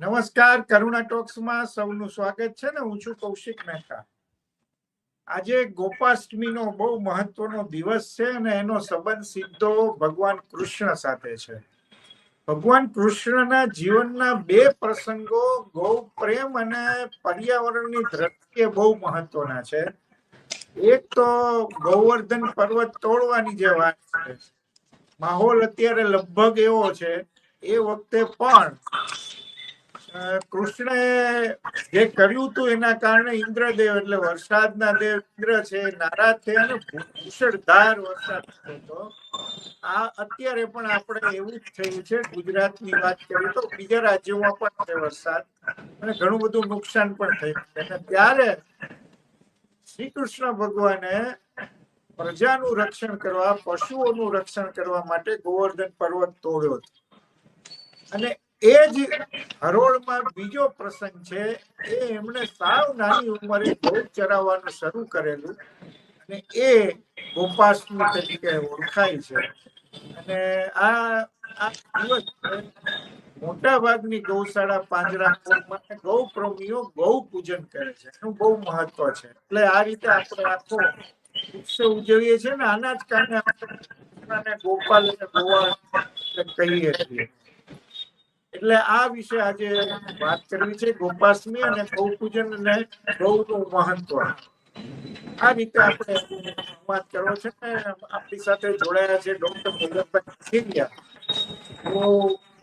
નમસ્કાર, કરુણા ટોક્સમાં સૌનું સ્વાગત છે ને હું છું કૌશિક મહેતા. આજે ગોપાષ્ટમીનો બહુ મહત્વનો દિવસ છે અને એનો સંબંધ સીધો ભગવાન કૃષ્ણ સાથે છે. ભગવાન કૃષ્ણના જીવનના બે પ્રસંગો ગૌ પ્રેમ અને પર્યાવરણની દ્રષ્ટિએ બહુ મહત્વના છે. એક તો ગોવર્ધન પર્વત તોડવાની જે વાત છે માહોલ અત્યારે લગભગ એવો છે, એ વખતે પણ કૃષ્ણએ જે કર્યું હતું એના કારણે ઇન્દ્રદેવ એટલે વરસાદના દેવ ઇન્દ્ર છે નારાજ થયા અને ભૂષણધાર વરસાદ થયો આ અત્યારે પણ આપણે એવું જ થયું છે, ગુજરાતની વાત કરીએ તો બીજા રાજ્યોમાં પણ છે વરસાદ અને ઘણું બધું નુકસાન પણ થયું છે. અને ત્યારે શ્રી કૃષ્ણ ભગવાને પ્રજાનું રક્ષણ કરવા, પશુઓનું રક્ષણ કરવા માટે ગોવર્ધન પર્વત તોડ્યો હતો. અને એ જ હરોળમાં બીજો પ્રસંગ છે, એ એમણે સાવ નાની ઉંમરે ગૌ ચરાવવાનું શરૂ કરેલું અને એ ગોપાસ્તુ તરીકે ઓળખાય છે. અને આ આ દિવસ મોટા ભાગની ગૌશાળા પાંજરાપોળમાં ગૌ પ્રેમીઓ ગૌ પૂજન કરે છે. એનું બહુ મહત્વ છે. એટલે આ રીતે આપણે આખો ઉજવીએ છીએ ને, આના જ કારણે ગોપાલ ગોવા કહીએ છીએ. એટલે આ વિશે આજે વાત કરવી છે ગોપાષ્ટમી અને ગૌ પૂજન અને ગૌનું મહત્વ. આ રીતે આપણે વાત કરવો છે ને, આપણી સાથે જોડાયા છે ડોક્ટર ભગતભાઈ સિંધિયા. તો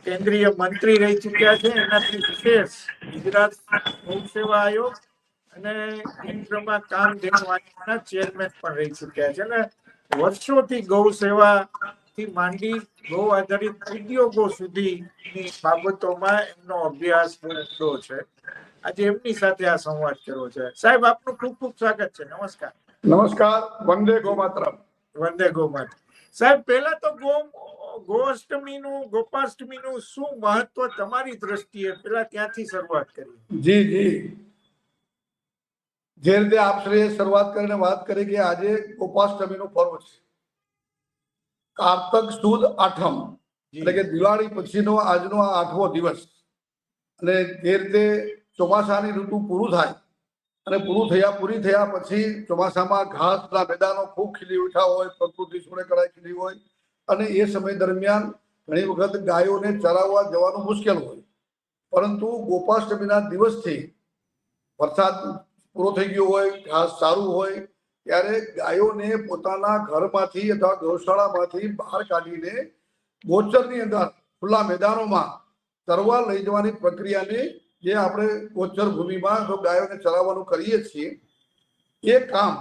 કેન્દ્રીય મંત્રી રહી ચુક્યા છે, એનાથી વિશેષ ગુજરાત ગૌ સેવા આયોગ અને કેન્દ્રમાં કામ દેવાના ચેરમેન પણ રહી ચૂક્યા છે. અને વર્ષોથી ગૌ સેવા થી માંડી ગૌ આધારિત ઉદ્યોગો સુધીની બાબતોમાં એમનો અભ્યાસ બહુ છે. આજે એમની સાથે આ સંવાદ કર્યો છે. સાહેબ આપનું ખૂબ ખૂબ સ્વાગત છે. નમસ્કાર. નમસ્કાર. વંદે ગોમાતરમ. વંદે ગોમાત સાહેબ પહેલા તો ગો ગોઅષ્ટમીનું ગોપાષ્ટમીનું શું મહત્વ તમારી દ્રષ્ટિએ? પેલા ત્યાંથી શરૂઆત કરી જી જી. જે રીતે આપશ્રીએ શરૂઆત કરીને વાત કરી કે આજે ગોપાષ્ટમીનો પર્વ છે. કારતક સુદ આઠમ એટલે કે દિવાળી પછીનો આજનો આ આઠમો દિવસ. અને જે રીતે ચોમાસાની ઋતુ પૂરું થાય અને પૂરું થયા પૂરી થયા પછી ચોમાસામાં ઘાસના મેદાનો ખૂબ ખીલી ઉઠ્યા હોય પ્રકૃતિ સુરે કડાઈ ખીલી હોય અને એ સમય દરમિયાન ઘણી વખત ગાયોને ચરાવવા જવાનું મુશ્કેલ હોય. પરંતુ ગોપાષ્ટમીના દિવસથી વરસાદ પૂરો થઈ ગયો હોય ઘાસ સારું હોય ત્યારે ગાયોને પોતાના ઘરમાંથી અથવા ગૌશાળામાંથી બહાર કાઢીને ગોચરની અંદર ખુલ્લા મેદાનોમાં તરવા લઈ જવાની પ્રક્રિયાને જે આપણે ગોચર ભૂમિમાં જો ગાયોને ચરાવવાનું કરીએ છીએ એ કામ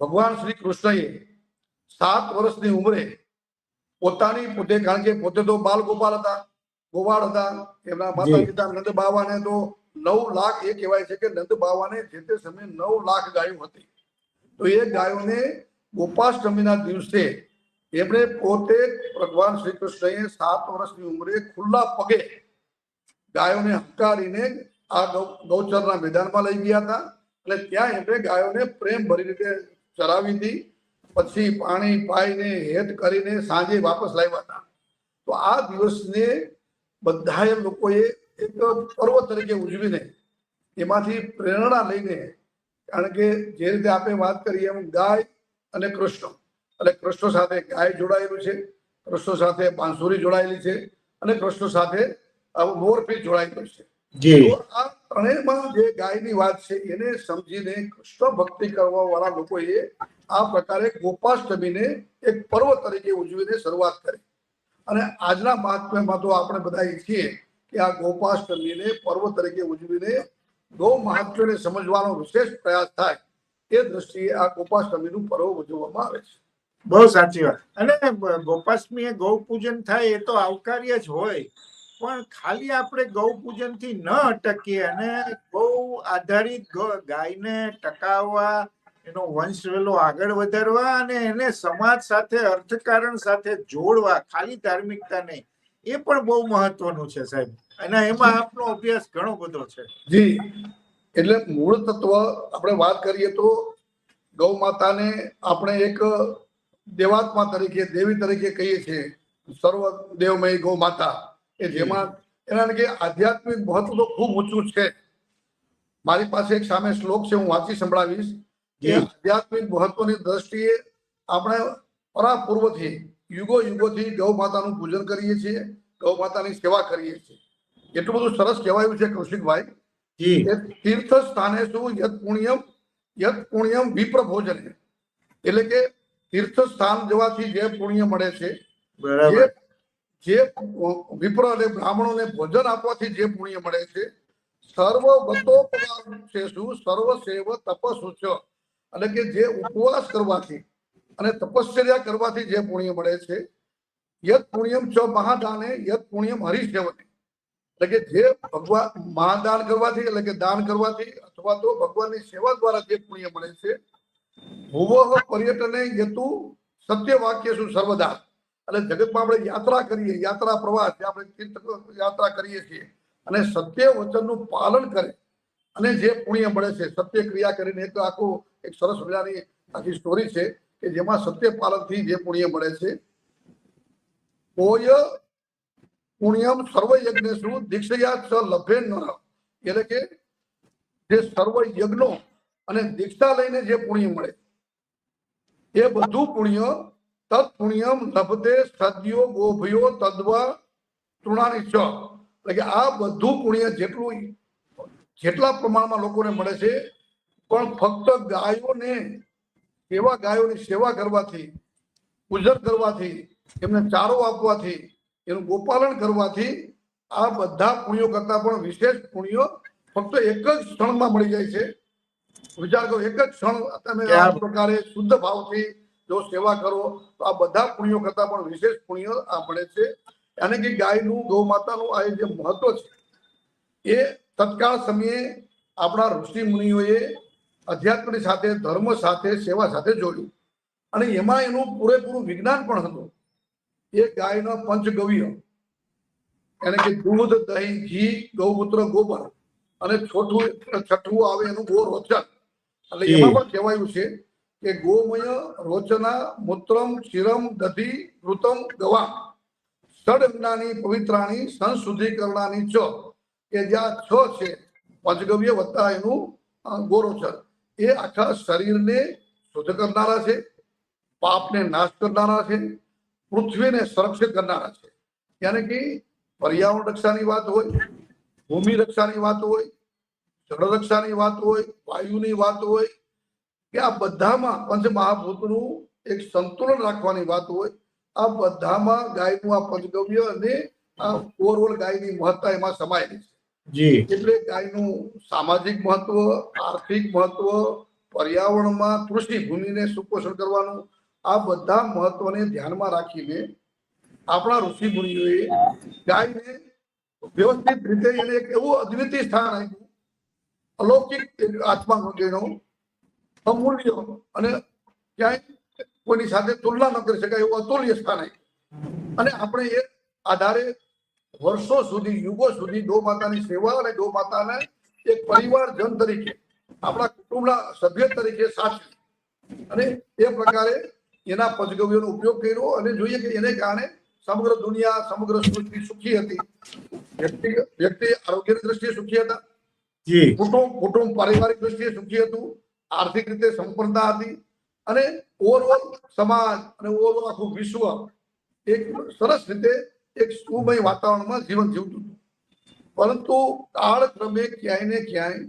ભગવાન શ્રી કૃષ્ણએ સાત વર્ષની ઉંમરે પોતાની પોતે કારણ કે પોતે તો બાલ ગોપાલ હતા ગોવાળ હતા એમના માતા પિતા નંદ બાવાને તો નવ લાખ એ કહેવાય છે કે નંદ બાવાને જે તે સમયે નવ લાખ ગાયો હતી. તો એ ગાયોને ગોપાષ્ટમીના દિવસે એમણે પોતે ભગવાન શ્રી કૃષ્ણએ સાત વર્ષની ઉંમરે ખુલ્લા પગે ગાયોને હંકારીને આ ગૌચરના મેદાનમાં લઈ ગયા હતા. અને ત્યાં એમણે ગાયોને પ્રેમ ભરી રીતે ચરાવી હતી. પછી પાણી પાઈને, હેત કરીને સાંજે વાપસ લાવ્યા હતા. તો આ દિવસને બધા લોકોએ એક પર્વ તરીકે ઉજવીને એમાંથી પ્રેરણા લઈને કારણ કે જે રીતે આપણે વાત કરી એમ ગાય અને કૃષ્ણ. એટલે કૃષ્ણ સાથે ગાય જોડાયેલું છે કૃષ્ણ સાથે બાંસુરી જોડાયેલી છે અને કૃષ્ણ સાથે મોરપી જોડાયેલું છે. આ ત્રણેયમાં જે ગાયની વાત છે એને સમજીને કૃષ્ણ ભક્તિ કરવા વાળા લોકોએ આ પ્રકારે ગોપાષ્ટમીને એક પર્વ તરીકે ઉજવીને શરૂઆત કરી. અને આજના મહાત્મ્યમાં તો આપણે બધા ઈચ્છીએ કે આ ગોપાષ્ટમીને પર્વ તરીકે ઉજવીને ગૌ મહાત્મ્યને સમજવાનો વિશેષ પ્રયાસ થાય એ દ્રષ્ટિએ આ ગોપાષ્ટમીનું પર્વ ઉજવવામાં આવે છે. બહુ સાચી વાત. અને ગોપાષ્ટમીએ ગૌ પૂજન થાય એ તો આવકાર્ય જ હોય. પણ ખાલી આપણે ગૌ પૂજનથી ન અટકીએ અને ગૌ આધારિત ગાયને ટકાવવા, એનો વંશ વેલો આગળ વધારવા અને એને સમાજ સાથે, અર્થકારણ સાથે જોડવા, ખાલી ધાર્મિકતા નહીં. એ પણ બહુ મહત્વનું છે સાહેબ. અને એમાં આપનો અભ્યાસ ઘણો બધો છે. જી. એટલે મૂળ તત્વ આપણે વાત કરીએ તો ગૌ માતાને આપણે એક દેવાત્મા તરીકે દેવી તરીકે કહીએ છીએ. સર્વ દેવમય ગૌ માતા કે જેમાં એના કે આધ્યાત્મિક મહત્વ તો ખૂબ ઊંચું છે. મારી પાસે એક સામે શ્લોક છે હું વાંચી સંભળાવીશ. કે આધ્યાત્મિક મહત્વની દ્રષ્ટિએ આપણે પરાપૂર્વથી યુગો યુગોથી ગૌ માતાનું પૂજન કરીએ છીએ ગૌ માતાની સેવા કરીએ છીએ. એટલું બધું સરસ કહેવાયું છે કૌશિકભાઈ. તીર્થ સ્થાને શું? યત પુણ્યમ યત પુણ્યમ વિપ્ર ભોજન એટલે કે તીર્થ સ્થાન જવાથી જે પુણ્ય મળે છે જે વિપ્ર અને બ્રાહ્મણોને ભોજન આપવાથી જે પુણ્ય મળે છે સર્વ બતોપકાર છે શું સર્વ સેવ તપસ્સુ ચ એટલે કે જે ઉપવાસ કરવાથી અને તપશ્ચર્યા કરવાથી જે પુણ્ય મળે છે, યત પુણ્યમ ચ મહાદાને, યત પુણ્યમ હરિસેવને એટલે કે જે ભગવાન મહાદાન કરવાથી, એટલે કે દાન કરવાથી, અથવા તો ભગવાનની સેવા દ્વારા જે પુણ્ય મળે છે, ભુવઃ પર્યટને યતુ સત્ય વાક્ય શું સર્વદા. એટલે જગતમાં આપણે યાત્રા કરીએ, યાત્રા પ્રવાસ, જે આપણે તીર્થ યાત્રા કરીએ છીએ, અને સત્ય વચનનું પાલન કરે, અને જે પુણ્ય મળે છે સત્ય ક્રિયા કરીને એક આખું, એક સરસ મજાની આખી સ્ટોરી છે. કે જેમાં સત્ય પાલનથી જે પુણ્ય મળે છે કોય પુણ્યમ સર્વ યજ્ઞેશુ દીક્ષયા ચ લભે નર એટલે કે જે સર્વ યજ્ઞો અને દીક્ષા લઈને જે પુણ્ય મળે, એ બધું પુણ્ય તત્ પુણ્યમ લભતે સદ્યો ગોભયો તદ્વા તૃણાની છ. એટલે કે આ બધું પુણ્ય જેટલું જેટલા પ્રમાણમાં લોકોને મળે છે, પણ ફક્ત ગાયોને એવા ગાયોની સેવા કરવાથી પૂજન કરવાથી એમને ચારો આપવાથી એનું ગોપાલન કરવાથી આ બધા પુણ્યો કરતા પણ વિશેષ પુણ્યો ફક્ત એક જ ક્ષણમાં મળી જાય છે. વિચાર કરો એક જ ક્ષણ તમે આ પ્રકારે શુદ્ધ ભાવથી જો સેવા કરો તો આ બધા પુણ્યો કરતા પણ વિશેષ પુણ્ય આ મળે છે. અને કે ગાયનું ગૌ માતાનું આ જે મહત્વ છે એ તત્કાળ સમયે આપણા ઋષિ મુનિઓએ અધ્યાત્મની સાથે ધર્મ સાથે સેવા સાથે જોડ્યું અને એમાં એનું પૂરેપૂરું વિજ્ઞાન પણ હતું. એ ગાયનો પંચગવ્ય એને કે દૂધ દહીં ઘી ગૌમૂત્ર ગોબર અને છોટું છઠ્ઠું આવે એનું ગો રોચન એટલે એમાં પણ કહેવાયું છે કે ગોમય રોચના મૂત્રમ શિરમ દધી વૃતમ ગવા ષડ અંગનાની પવિત્રાની સંશુદ્ધિકરણાની છ. કે જ્યાં છ છે પંચગવ્ય વત્તા એનું ગોરોચન એ આખા શરીરને શુદ્ધ કરનારા છે, પાપને નાશ કરનારા છે, પૃથ્વીને સંરક્ષિત કરનારા છે. યાને કે પર્યાવરણ રક્ષાની વાત હોય, ભૂમિ રક્ષાની વાત હોય, જળ રક્ષાની વાત હોય, વાયુની વાત હોય, કે આ બધામાં પંચ મહાભૂતનું એક સંતુલન રાખવાની વાત હોય, આ બધામાં ગાયનું આ પંચગવ્ય અને આ ઓવરઓલ ગાયની મહત્તા એમાં સમાયેલી છે. જી. એટલે ગાયનું સામાજિક મહત્વ, આર્થિક મહત્વ, પર્યાવરણમાં કૃષિ ભૂમિને સુપોષણ કરવાનું, આ બધા મહત્વને ધ્યાનમાં રાખીને આપણા ઋષિ મુનિઓએ ગાયને વ્યવસ્થિત રીતે એને એક એવું અદ્વિતીય સ્થાન આપ્યું, અલૌકિક એક આત્મા ગણો અમૂલ્ય અને ક્યાંય કોઈની સાથે તુલના ન કરી શકાય એવું અતુલ્ય સ્થાન આપ્યું. અને આપણે એ આધારે વર્ષો સુધી યુગો સુધી ગૌ માતાની સેવા અને ગૌ માતાને એક પરિવારજન તરીકે આપણા કુટુંબના સભ્ય તરીકે સાચવી. અને એ પ્રકારે એના પંચગવ્યોનો ઉપયોગ કર્યો અને જોઈએ કે એને કારણે સમગ્ર દુનિયા સમગ્ર સૃષ્ટિ સુખી હતી. વ્યક્તિ વ્યક્તિ આરોગ્યની દ્રષ્ટિએ સુખી હતા. જી. કુટુંબ કુટુંબ પારિવારિક દ્રષ્ટિએ સુખી હતું. આર્થિક રીતે સંપન્નતા હતી. અને ઓવરઓલ સમાજ અને ઓવરઓલ આખું વિશ્વ એક સરસ રીતે એક સુમય વાતાવરણમાં જીવન જીવતું હતું. પરંતુ કાળક્રમે ક્યાંય ને ક્યાંય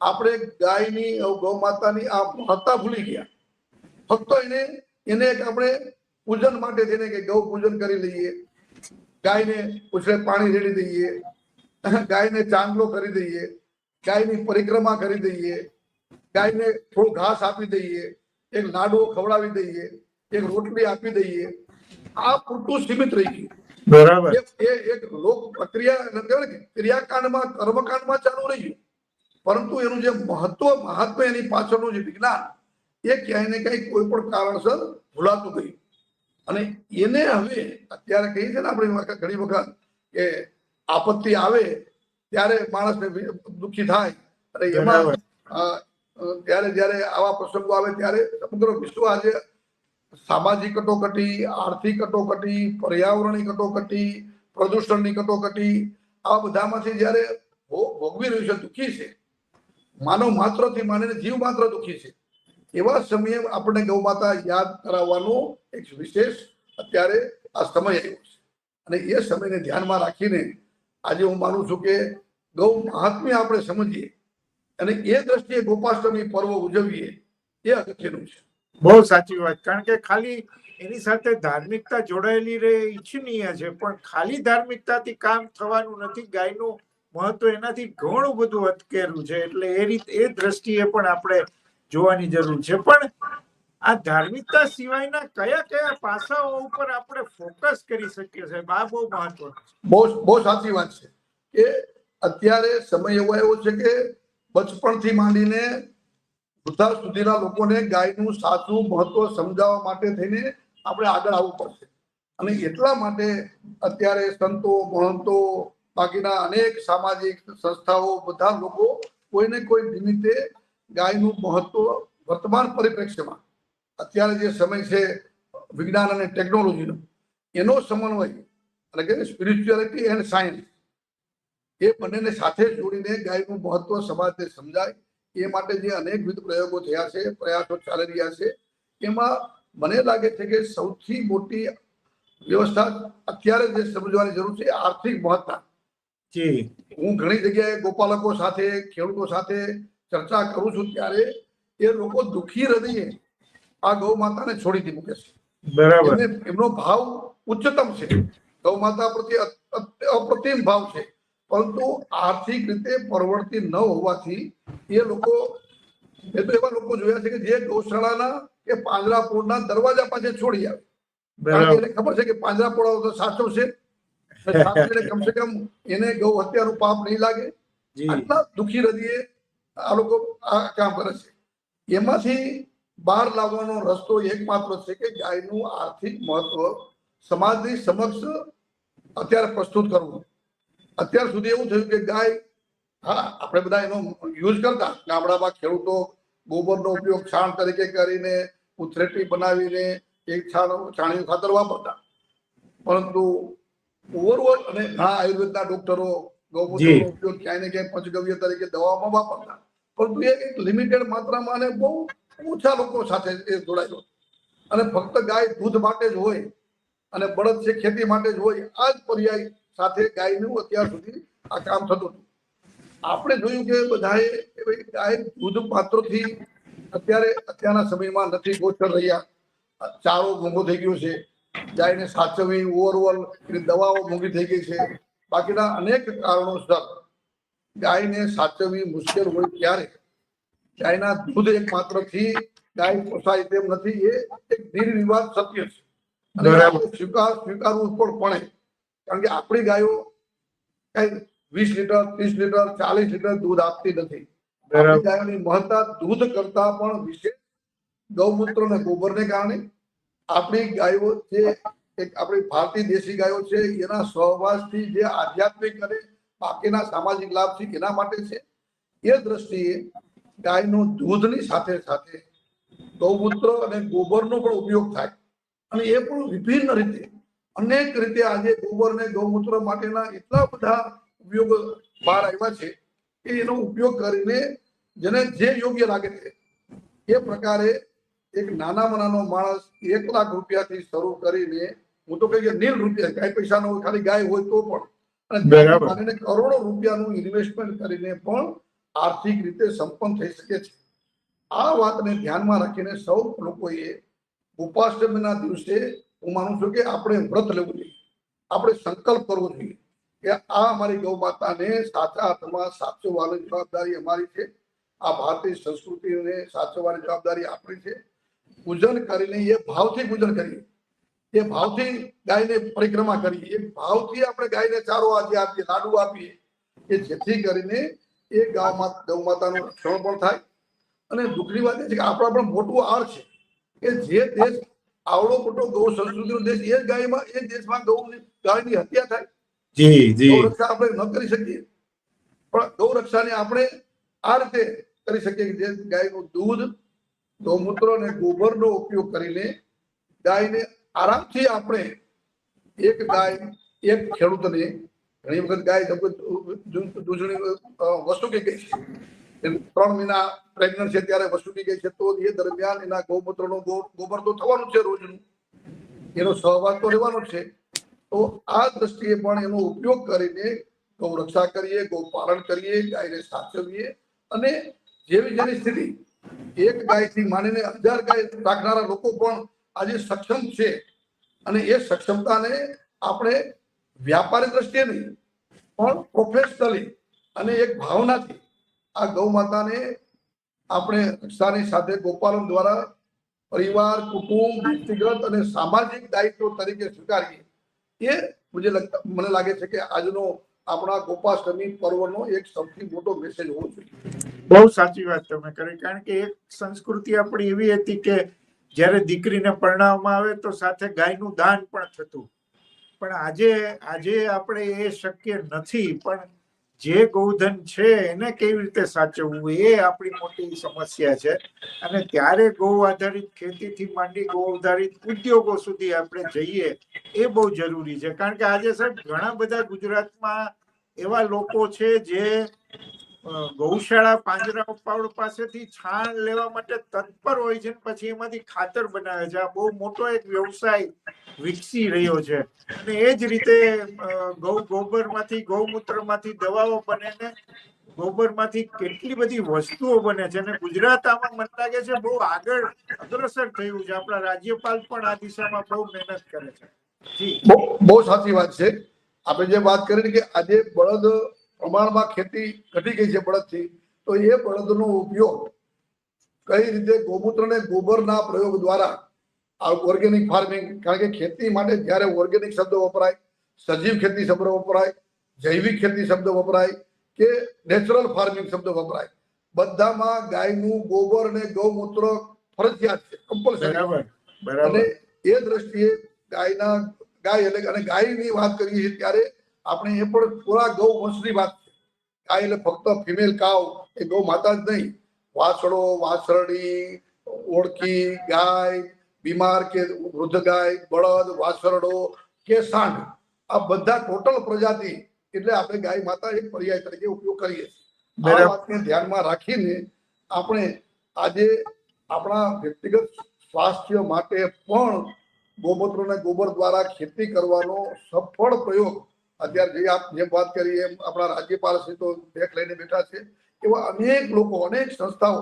આપણે ગાયની ગૌ માતાની આ મહત્તા ભૂલી ગયા. ફક્ત એને એને એક આપણે પૂજન માટે તેને કે ગૌ પૂજન કરી લઈએ. ગાયને ઉછળે પાણી રેડી દઈએ. ગાયને ચાંદલો કરી દઈએ. ગાયની પરિક્રમા કરી દઈએ. ગાયને થોડું ઘાસ આપી દઈએ. એક લાડવો ખવડાવી દઈએ. એક રોટલી આપી દઈએ. આ પૂરતું સીમિત રહી ગયું. બરાબર. એ એક લોક પ્રક્રિયા ક્રિયાકાંડમાં કર્મકાંડમાં ચાલુ રહ્યું પરંતુ એનું જે મહત્વ મહાત્મ્ય એની પાછળનું જે વિજ્ઞાન એ ક્યાંય ને ક્યાંય કોઈ પણ કારણસર ભૂલાતું ગયું. અને એને હવે અત્યારે કહીએ છીએ ને આપણે ઘણી વખત કે આપત્તિ આવે ત્યારે માણસને દુઃખી થાય. અને એમાં ત્યારે જ્યારે આવા પ્રસંગો આવે ત્યારે સમગ્ર વિશ્વ આજે સામાજિક કટોકટી, આર્થિક કટોકટી પર્યાવરણની કટોકટી, પ્રદૂષણની કટોકટી, આ બધામાંથી જ્યારે ભોગવી રહ્યું છે, દુઃખી છે, માનવ માત્રથી માનીને જીવ માત્ર દુઃખી છે, એવા સમયે આપણે ગૌ માતા યાદ કરાવવાનો એક વિશેષ અત્યારે આ સમય આવ્યો છે. અને એ સમયને ધ્યાનમાં રાખીને આજે હું માનું છું કે ગૌ મહાત્મ્ય આપણે સમજીએ અને એ દ્રષ્ટિએ ગોપાષ્ટમી પર્વ ઉજવીએ એ અગત્યનું છે. બહુ સાચી વાત. કારણ કે ખાલી એની સાથે ધાર્મિકતા જોડાયેલી રહે ઈચ્છનીય છે, પણ ખાલી ધાર્મિકતાથી કામ થવાનું નથી, ગાયનું મહત્વ એનાથી ઘણું બધું અટકેલું છે. એટલે એ રીત, એ દ્રષ્ટિએ પણ આપણે જોવાની જરૂર છે. પણ આ ધાર્મિકતા સિવાયના કયા કયા પાસાઓ ઉપર આપણે ફોકસ કરી શકીએ સાહેબ આ બહુ મહત્વનું બહુ બહુ સાચી વાત છે કે અત્યારે સમય એવો આવ્યો છે કે બચપણથી માંડીને વૃદ્ધા સુધીના લોકોને ગાયનું સાચું મહત્વ સમજાવવા માટે થઈને આપણે આગળ આવવું પડશે. અને એટલા માટે અત્યારે સંતો, મહંતો, બાકીના અનેક સામાજિક સંસ્થાઓ, બધા લોકો કોઈને કોઈ નિમિત્તે ગાયનું મહત્વ વર્તમાન પરિપ્રેક્ષ્યમાં, અત્યારે જે સમય છે વિજ્ઞાન અને ટેકનોલોજીનો, એનો સમન્વય એટલે કે સ્પિરિચ્યુઆલિટી એન્ડ સાયન્સ એ બંનેને સાથે જોડીને ગાયનું મહત્વ સમાજને સમજાય એ માટે જે અનેકવિધ પ્રયોગો થયા છે પ્રયાસો ચાલી રહ્યા છે એમાં મને લાગે છે કે સૌથી મોટી વ્યવસ્થા અત્યારે જે સમજવાની જરૂર છે આર્થિક મહત્તા. હું ઘણી જગ્યાએ ગોપાલકો સાથે ખેડૂતો સાથે ચર્ચા કરું છું ત્યારે એ લોકો દુઃખી હૃદયે આ ગૌ માતાને છોડી મૂકે છે. બરાબર. એમનો ભાવ ઉચ્ચતમ છે. ગૌ માતા પ્રત્યે અપ્રતિમ ભાવ છે. પરંતુ આર્થિક રીતે પરવડતી ન હોવાથી એ લોકો એ તો એવા લોકો જોયા છે કે જે ગૌશાળાના કે પાંજરાપોળના દરવાજા પાસે છોડી આવે. એને ખબર છે કે પાંજરાપોળો તો સાચો છે. કમસે કમ એને ગૌ હત્યાનું પાપ નહીં લાગે. આટલા દુઃખી હૃદયે આ લોકો આ કામ કરે છે. એમાંથી બહાર લાવવાનો રસ્તો એકમાત્ર છે કે ગાયનું આર્થિક મહત્વ સમાજની સમક્ષ અત્યારે પ્રસ્તુત કરવું. અત્યાર સુધી એવું થયું કે ગાય હા આપણે બધા એનો યુઝ કરતા. ગામડામાં ખેડૂતો ગોબરનો ઉપયોગ છાણ તરીકે કરીને ઉથરેટી બનાવીને એક છાણ છાણિયું ખાતર વાપરતા. પરંતુ ઓવરઓલ અને ઘણા આયુર્વેદના ડોક્ટરો ગૌમૂત્રનો ઉપયોગ ક્યાંય ને ક્યાંય પંચગવ્ય તરીકે દવામાં વાપરતા. પરંતુ એ એક લિમિટેડ માત્રામાં અને બહુ ઓછા લોકો સાથે એ જોડાયેલો. અને ફક્ત ગાય દૂધ માટે જ હોય અને બળદ છે ખેતી માટે જ હોય આ જ પર્યાય સાથે ગાયનું અત્યાર સુધી આ કામ થતું હતું. આપણે જોયું કે બધાએ ગાય દૂધ પાત્રથી અત્યારે અત્યારના સમયમાં નથી ગોચર રહ્યા. ચારો મોંઘો થઈ ગયો છે. ગાયને સાચવવી ઓવરઓલ એની દવાઓ મોંઘી થઈ ગઈ છે. બાકીના અનેક કારણોસર ગાયને સાચવવી મુશ્કેલ હોય ત્યારે ગાયના દૂધ એક માત્રથી ગાય પોસાય તેમ નથી એ એક નિર્વિવાદ સત્ય છે. સ્વીકાર સ્વીકારવું પણ પડે. કારણ કે આપણી ગાયો કઈ વીસ લીટર ત્રીસ લીટર ચાલીસ લીટર દૂધ આપતી નથી. ગાયોની મહત્તા દૂધ કરતા પણ વિશેષ ગૌમૂત્ર અને ગોબરને કારણે આપણી ગાયો જે એક આપણી ભારતીય દેશી ગાયો છે એના સહવાસથી જે આધ્યાત્મિક અને બાકીના સામાજિક લાભ છે એના માટે છે. એ દ્રષ્ટિએ ગાયનું દૂધની સાથે સાથે ગૌમૂત્ર અને ગોબરનો પણ ઉપયોગ થાય. અને એ પણ વિભિન્ન રીતે અનેક રીતે આજે ગોબર ને ગૌમૂત્ર માટેના એટલા બધા ઉપયોગ બહાર આવ્યા છે કે એનો ઉપયોગ કરીને જેને જે યોગ્ય લાગે છે એ પ્રકારે એક નાનામાં નાનો માણસ એક લાખ રૂપિયાથી શરૂ કરીને હું તો કહીએ નીલ રૂપિયા કાંઈ પૈસા ન હોય ખાલી ગાય હોય તો પણ. અને કરોડો રૂપિયાનું ઇન્વેસ્ટમેન્ટ કરીને પણ આર્થિક રીતે સંપન્ન થઈ શકે છે. આ વાતને ધ્યાનમાં રાખીને સૌ લોકોએ ઉપાષ્ટમીના દિવસે હું માનું છું કે આપણે વ્રત લેવું જોઈએ. આપણે સંકલ્પ કરવો જોઈએ કે આ અમારી ગૌ માતાને સાચા અર્થમાં સાચવવાની જવાબદારી અમારી છે. આ ભારતીય સંસ્કૃતિને સાચવવાની જવાબદારી આપણી છે. પૂજન કરીને એ ભાવથી પૂજન કરીએ. એ ભાવથી ગાયને પરિક્રમા કરીએ. એ ભાવથી આપણે ગાયને ચારો આજે આપીએ, લાડુ આપીએ. કે જેથી કરીને એ ગૌ માતા, ગૌ માતાનું રક્ષણ પણ થાય. અને દુઃખની વાત એ છે કે આપણા પણ મોટું આર છે કે જે દેશ આવડો મોટો ગૌ સંસ્કૃતિનો દેશ એ ગાયમાં એ દેશમાં ગૌ ગાયની હત્યા થાય. જી જી. રક્ષા આપણે ન કરી શકીએ. પણ ગૌ રક્ષાને આપણે આ રીતે કરી શકીએ કે જે ગાયનું દૂધ ગૌમૂત્ર અને ગોબરનો ઉપયોગ કરીને ગાયને આરામથી આપણે એક ગાય એક ખેડૂતને ઘણી વખત ગાય દૂધણી વસ્તુ કે કહી ત્રણ મહિના પ્રેગ્નન્ટ છે ત્યારે વસૂલી ગઈ છે, તો એ દરમિયાન એના ગૌમૂત્રનો ગોબર તો થવાનું છે રોજનું. એનો સહવાસ તો રહેવાનો છે. તો આ દ્રષ્ટિએ પણ એનો ઉપયોગ કરીને ગૌ રક્ષા કરીએ, ગૌ પાલન કરીએ, ગાયને સાચવીએ અને જેવી જેની સ્થિતિ, એક ગાયથી માંડીને હજાર ગાય રાખનારા લોકો પણ આજે સક્ષમ છે. અને એ સક્ષમતાને આપણે વ્યાપારી દ્રષ્ટિએ નહીં, પણ પ્રોફેશનલી અને એક ભાવનાથી આ ગૌ માતાને આપણે રક્ષાની સાથે ગોપાલન દ્વારા પરિવાર, કુટુંબ, વ્યક્તિગત અને સામાજિક દાયિત્વ તરીકે સ્વીકારીએ. એ લગતા, મને લાગે છે કે આજનો આપણા ગોપાષ્ટમી પર્વનો એક સૌથી મોટો મેસેજ હોવો જોઈએ. બહુ સાચી વાત તમે કરી, કારણ કે એક સંસ્કૃતિ આપણી એવી હતી કે જ્યારે દીકરીને પરણાવવામાં આવે તો સાથે ગાયનું દાન પણ થતું. પણ આજે આજે આપણે એ શક્ય નથી, પણ જે ગૌધન છે એને કેવી રીતે સાચવવું એ આપણી મોટી સમસ્યા છે. અને ત્યારે ગૌ આધારિત ખેતીથી માંડી ગૌ આધારિત ઉદ્યોગો સુધી આપણે જઈએ એ બહુ જરૂરી છે. કારણ કે આજે સાહેબ ઘણા બધા ગુજરાતમાં એવા લોકો છે જે ગૌશાળા પાંજરા પાવડ પાસેથી છાણ લેવા માટે તત્પર હોય છે પછી એમાંથી ખાતર બનાવે છે. આ બહુ મોટો એક વ્યવસાય વિકસી રહ્યો છે. અને એ જ રીતે ગૌ, ગોબરમાંથી, ગૌમૂત્રમાંથી દવાઓ બને ને ગોબરમાંથી કેટલી બધી વસ્તુઓ બને છે અને ગુજરાત આમાં મને લાગે છે બહુ આગળ અગ્રસર થયું છે. આપણા રાજ્યપાલ પણ આ દિશામાં બહુ મહેનત કરે છે. બહુ સાચી વાત છે. આપણે જે વાત કરી કે આજે બળદ પ્રમાણમાં ખેતી ઘટી ગઈ છે બળદથી તો એ બળદનો ઉપયોગ કઈ રીતે ગૌમૂત્ર અને ગોબરના પ્રયોગ દ્વારા ઓર્ગેનિક ફાર્મિંગ કારણ કે ખેતી માટે જ્યારે ઓર્ગેનિક શબ્દ વપરાય સજીવ ખેતી શબ્દ વપરાય જૈવિક ખેતી શબ્દ વપરાય કે નેચરલ ફાર્મિંગ શબ્દ વપરાય બધામાં ગાયનું ગોબર અને ગૌમૂત્ર ફરજિયાત છે કમ્પલસરી અને એ દ્રષ્ટિએ ગાયના ગાય એટલે અને ગાયની વાત કરીએ છીએ ત્યારે આપણે એ પણ પૂરા ગૌ વંશની વાત છે. ગાય એટલે ફક્ત ફિમેલ કાવ એ ગૌ માતા જ નહીં. વાછડો વાછરડી ઓળખી ગાય બીમાર કે વૃદ્ધ ગાય બળદ વાછરડો કે સાંઢ. આ બધા ટોટલ પ્રજાતિ એટલે આપણે ગાય માતા એક પર્યાય તરીકે ઉપયોગ કરીએ છીએ. આ વાતને ધ્યાનમાં રાખીને આપણે આજે આપણા વ્યક્તિગત સ્વાસ્થ્ય માટે પણ ગોમૂત્ર અને ગોબર દ્વારા ખેતી કરવાનો સફળ પ્રયોગ અત્યારે જે આપ જેમ વાત કરી એમ આપણા રાજ્યપાલ શ્રી તો બેક લઈને બેઠા છે. એવા અનેક લોકો અનેક સંસ્થાઓ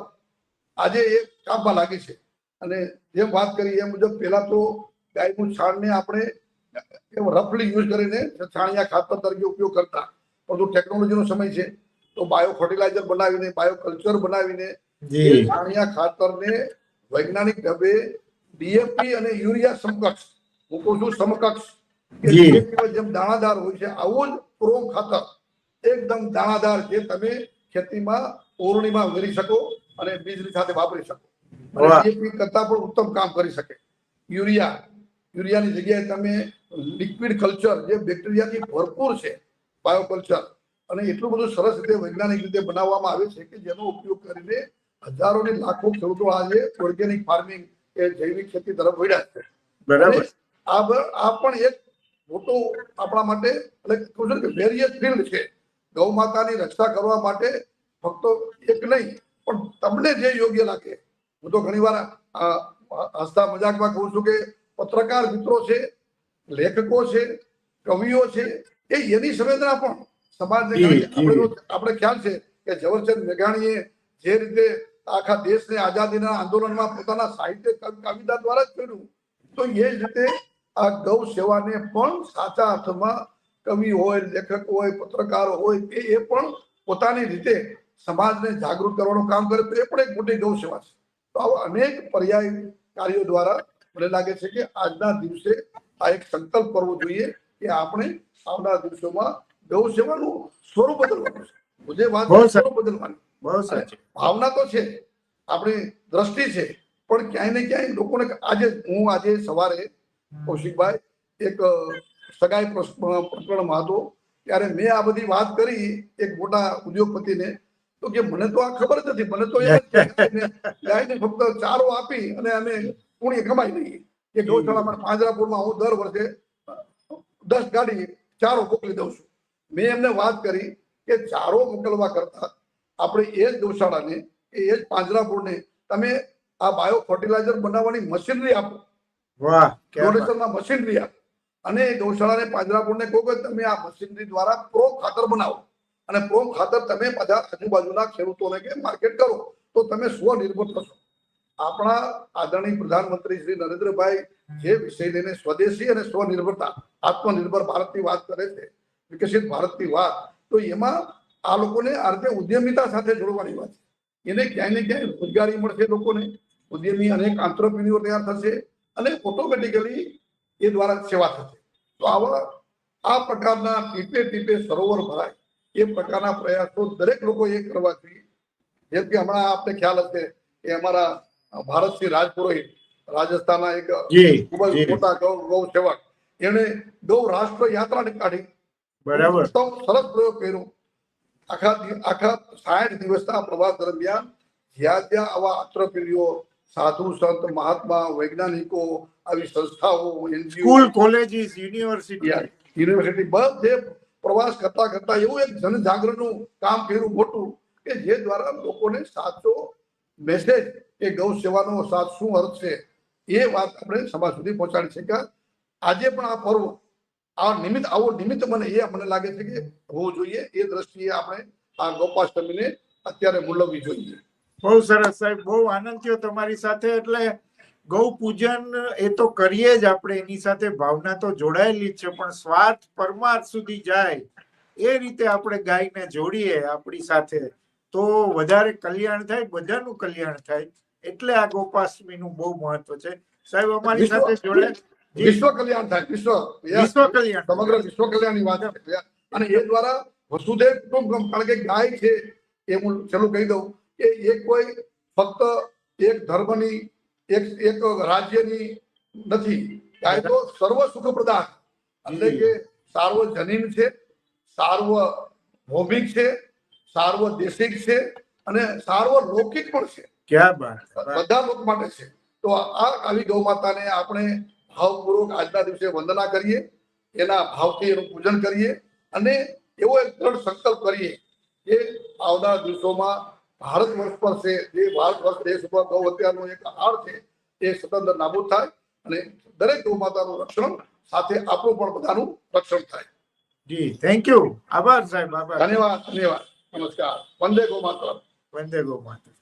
આજે એ કામમાં લાગી છે. અને જેમ વાત કરી એ મુજબ પહેલા તો ગાયનું છાણને આપણે રફલી યુઝ કરીને છાણિયા ખાતર તરીકે ઉપયોગ કરતા. પરંતુ ટેકનોલોજીનો સમય છે. તો બાયો ફર્ટિલાઇઝર બનાવીને બાયો કલ્ચર બનાવીને છાણિયા ખાતરને વૈજ્ઞાનિક ઢબે ડીએપી અને યુરિયા સમકક્ષ હું કહું છું સમકક્ષ જેમ દાણાદાર હોય છે આવું જ પ્રોમ ખાતર. એકદમ દાણાદાર જે તમે ખેતીમાં ઓરણીમાં વેરી શકો અને બીજની સાથે વાપરી શકો. અને કરતા પણ ઉત્તમ કામ કરી શકે. યુરિયા. યુરિયાની જગ્યાએ તમે લિક્વિડ કલ્ચર જે બેક્ટેરિયાથી ભરપૂર છે બાયો કલ્ચર અને એટલું બધું સરસ રીતે વૈજ્ઞાનિક રીતે બનાવવામાં આવે છે કે જેનો ઉપયોગ કરીને હજારો ને લાખો ખેડૂતો આજે ઓર્ગેનિક ફાર્મિંગ એ જૈવિક ખેતી તરફ વળ્યા છે. બરાબર. આ પણ એક મોટો આપણા માટે અને કહું છું કે વેરિયસ ફિલ્ડ છે ગૌ માતાની રક્ષા કરવા માટે ફક્ત એક નહીં પણ તમને જે યોગ્ય લાગે હું તો ઘણી વાર હસતા મજાકમાં કહું છું કે પત્રકાર મિત્રો છે લેખકો છે કવિઓ છે એ એની સંવેદના પણ સમાજને. આપણે આપણે ખ્યાલ છે કે ઝવેરચંદ મેઘાણીએ જે રીતે આખા દેશને આઝાદીના આંદોલનમાં પોતાના સાહિત્ય કવિ- કવિતા દ્વારા જ કર્યું તો એ જ રીતે આ ગૌ સેવાને પણ સાચા અર્થમાં કવિ હોય લેખક હોય પત્રકાર હોય કે એ પણ પોતાની રીતે સમાજને જાગૃત કરવાનું કામ કરે તો એ પણ એક મોટી ગૌ સેવા છે. તો આવા અનેક પર્યાય કાર્યો દ્વારા મને લાગે છે કે આજના દિવસે આ એક સંકલ્પ કરવો જોઈએ કે આપણે આવનાર દિવસોમાં ગૌ સેવાનું સ્વરૂપ બદલવાનું છે. જે વાત. સ્વરૂપ બદલવાનું. ભાવના તો છે આપણી દ્રષ્ટિ છે પણ ક્યાંય ને ક્યાંય લોકોને આજે હું આજે સવારે કૌશિકભાઈ એક સગાઈ પ્રકરણમાં હતો. ત્યારે મેં આ બધી વાત કરી એક મોટા ઉદ્યોગપતિને. તો કે મને તો આ ખબર નથી, મને તો ગાયને- ફક્ત ચારો આપી અને અમે પૂણી કમાઈ લઈએ. કે ગૌશાળામાં પાંજરાપુરમાં હું દર વર્ષે દસ ગાડી ચારો મોકલી દઉં છું. મેં એમને વાત કરી કે ચારો મોકલવા કરતા આપણે એ જ ગૌશાળાને, એ જ પાંજરાપુરને તમે આ બાયો ફર્ટિલાઇઝર બનાવવાની મશીનરી આપો. વાહ ડોનેશનમાં કહો કે તમે આ મશીનરી દ્વારા પ્રો ખાતર બનાવો. અને પ્રો ખાતર તમે બધા આજુબાજુના ખેડૂતોને માર્કેટ કરો, તો તમે સ્વનિર્ભર થશો. આપણા આદરણીય પ્રધાનમંત્રી શ્રી નરેન્દ્રભાઈ જે વિષય લઈને સ્વદેશી અને સ્વનિર્ભરતા, આત્મનિર્ભર ભારતની વાત કરે છે, વિકસિત ભારતની વાત, તો એમાં આ લોકોને આ રીતે ઉદ્યમિતા સાથે જોડવાની વાત છે. એને ક્યાંય ને ક્યાંય રોજગારી મળશે લોકોને, ઉદ્યમી અનેક આંતરપ્રિન્યોર તૈયાર થશે. અને ઓટોમેટિકલી એ દ્વારા સેવા થશે. તો આવા આ પ્રકારના ટીપે ટીપે સરોવર ભરાય એ પ્રકારના પ્રયાસો દરેક લોકોએ કરવા જોઈએ. જેમ કે હમણાં આપને ખ્યાલ હશે કે અમારા ભારતસિંહ રાજપુરોહિત રાજસ્થાનના એક ખૂબ જ મોટા ગૌ ગૌ સેવક એણે ગૌ રાષ્ટ્ર યાત્રા કાઢી. બરાબર. તો સરસ પ્રયોગ કર્યો. આખા આખા સાઠ દિવસના પ્રવાસ દરમિયાન જ્યાં જ્યાં આવા આંતરપ્રિયો સાધુ સંત મહાત્મા વૈજ્ઞાનિકો આવી સંસ્થાઓ સ્કૂલ કોલેજીસ યુનિવર્સિટી. યુનિવર્સિટી બધે પ્રવાસ કરતા કરતા એવું એક જનજાગરણનું કામ કર્યું મોટું કે જે દ્વારા લોકોને સાચો મેસેજ એ ગૌ સેવાનો સાથ શું અર્થ છે એ વાત આપણે સમાજ સુધી પહોંચાડી શક્યા. આજે પણ આ પર્વ આ નિમિત્ત આવો નિમિત્ત મને એ મને લાગે છે કે હોવું જોઈએ. એ દ્રષ્ટિએ આપણે આ ગોપાષ્ટમીને અત્યારે મૂલવવી જોઈએ. બહુ સરસ સાહેબ બહુ આનંદ થયો તમારી સાથે. એટલે ગૌ પૂજન એ તો કરીએ જ આપણે એની સાથે ભાવના તો જોડાયેલી જ છે પણ સ્વાર્થ પરમાર્થ સુધી જાય એ રીતે આપણે ગાયને જોડીએ આપણી સાથે. તો વધારે કલ્યાણ થાય બધાનું કલ્યાણ થાય. એટલે આ ગોપાષ્ટમીનું બહુ મહત્વ છે. સાહેબ અમારી સાથે જોડાય જી, વિશ્વ કલ્યાણ થાય વિશ્વ વિશ્વ કલ્યાણ. સમગ્ર વિશ્વ કલ્યાણની વાત છે. અને એ દ્વારા વસુદેવ કુટુંબકમ કારણ કે ગાય છે એ હું છેલ્લું કહી દઉં. કે એ કોઈ ફક્ત એક ધર્મની એક એક રાજ્યની નથી. કાયદો તો સર્વ સુખ પ્રદાન એટલે કે સાર્વજનીન છે સાર્વભૌમિક છે સાર્વદેશિક છે અને સાર્વલૌકિક પણ છે. બધા લોકો માટે છે. તો આ આવી ગૌ માતાને આપણે ભાવપૂર્વક આજના દિવસે વંદના કરીએ એના ભાવથી એનું પૂજન કરીએ અને એવો એક દ્રઢ સંકલ્પ કરીએ કે આવનાર દિવસોમાં ભારત વર્ષ પર છે જે ભારત વર્ષ દેશ ઉપર ગૌ હત્યાનો એક આડ છે એ સતત નાબૂદ થાય અને દરેક ગૌ માતાનું રક્ષણ સાથે આપણું પણ બધાનું રક્ષણ થાય. જી થેન્ક યુ આભાર સાહેબ આભાર. ધન્યવાદ ધન્યવાદ. નમસ્કાર. વંદે ગૌ માતા વંદે ગૌ માતા